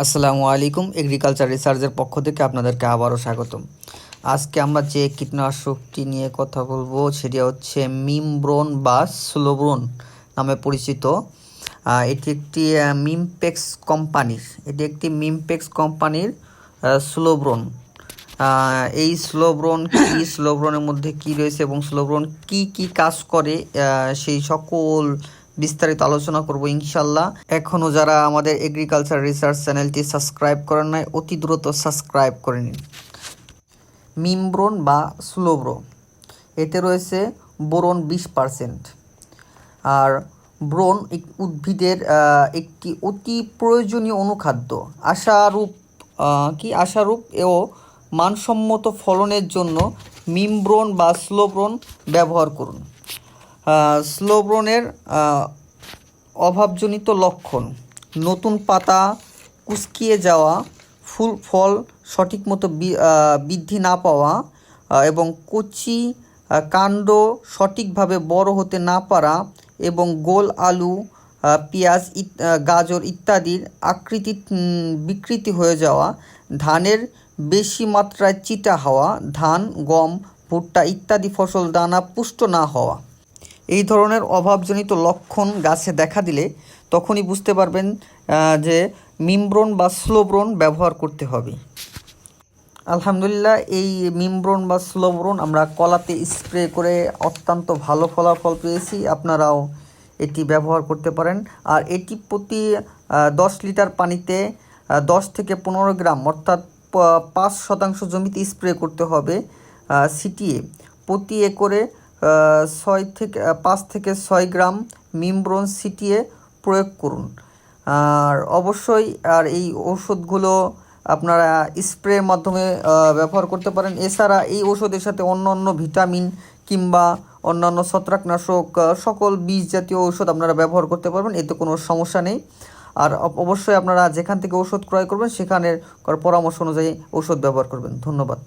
আসসালামু আলাইকুম, এগ্রিকালচার রিসার্চের পক্ষ থেকে আপনাদেরকে আবারও স্বাগতম। আজকে আমরা যে কীটনাশকটি নিয়ে কথা বলব সেটি হচ্ছে মিমব্রোন বা স্লোব্রোন নামে পরিচিত। এটি একটি মিমপেক্স কোম্পানির, এটি একটি মিমপেক্স কোম্পানির স্লোব্রোন। এই স্লোব্রোন কি, স্লোব্রনের মধ্যে কি রয়েছে এবং স্লোব্রোন কি কি কাজ করে সেই সকল বিস্তারিত আলোচনা করব ইনশাল্লাহ। এখনও যারা আমাদের এগ্রিকালচার রিসার্চ চ্যানেলটি সাবস্ক্রাইব করেন নাই, অতি দ্রুত সাবস্ক্রাইব করে নিন। মিমব্রোন বা স্লোব্রো, এতে রয়েছে বোরন বিশ পার্সেন্ট আর ব্রোন উদ্ভিদের একটি অতি প্রয়োজনীয় অনুখাদ্য। আশারূপ কি? আশারূপ ও মানসম্মত ফলনের জন্য মিমব্রোন বা স্লোব্রোন ব্যবহার করুন। স্লোব্রোনের অভাবজনিত লক্ষণ। নতুন পাতা, কুচকিয়ে যাওয়া, ফুল, ফল সঠিক মতো বৃদ্ধি না পাওয়া এবং কচি কাণ্ড সঠিকভাবে বড় হতে না পারা এবং গোল আলু পেঁয়াজ গাজর ইত্যাদির আকৃতি বিকৃতি হয়ে যাওয়া, ধানের বেশি মাত্রায় চিটা হওয়া, ধান, গম, ভুট্টা ইত্যাদি ফসল দানা পুষ্ট না হওয়া। এই ধরনের অভাবজনিত লক্ষণ গাছে দেখা দিলে তখনই বুঝতে পারবেন যে মিমব্রন বা স্লোব্রন ব্যবহার করতে হবে। আলহামদুলিল্লাহ, এই মিমব্রন বা স্লোব্রন আমরা কলাতে স্প্রে করে অত্যন্ত ভালো ফলাফল পেয়েছি। আপনারাও এটি ব্যবহার করতে পারেন। আর এটি প্রতি দশ লিটার পানিতে দশ থেকে পনেরো গ্রাম, অর্থাৎ পাঁচ শতাংশ জমিতে স্প্রে করতে হবে ছিটিয়ে। প্রতি একরে ছয় থেকে পাঁচ থেকে ছয় গ্রাম মিমব্রন ছিটিয়ে প্রয়োগ করুন। আর অবশ্যই আর এই ওষুধগুলো আপনারা স্প্রের মাধ্যমে ব্যবহার করতে পারেন। এছাড়া এই ওষুধের সাথে অন্য অন্য ভিটামিন কিংবা অন্যান্য ছত্রাকনাশক সকল বীজ জাতীয় ঔষধ আপনারা ব্যবহার করতে পারবেন, এতে কোনো সমস্যা নেই। আর অবশ্যই আপনারা যেখান থেকে ওষুধ ক্রয় করবেন, সেখানের পরামর্শ অনুযায়ী ওষুধ ব্যবহার করবেন। ধন্যবাদ।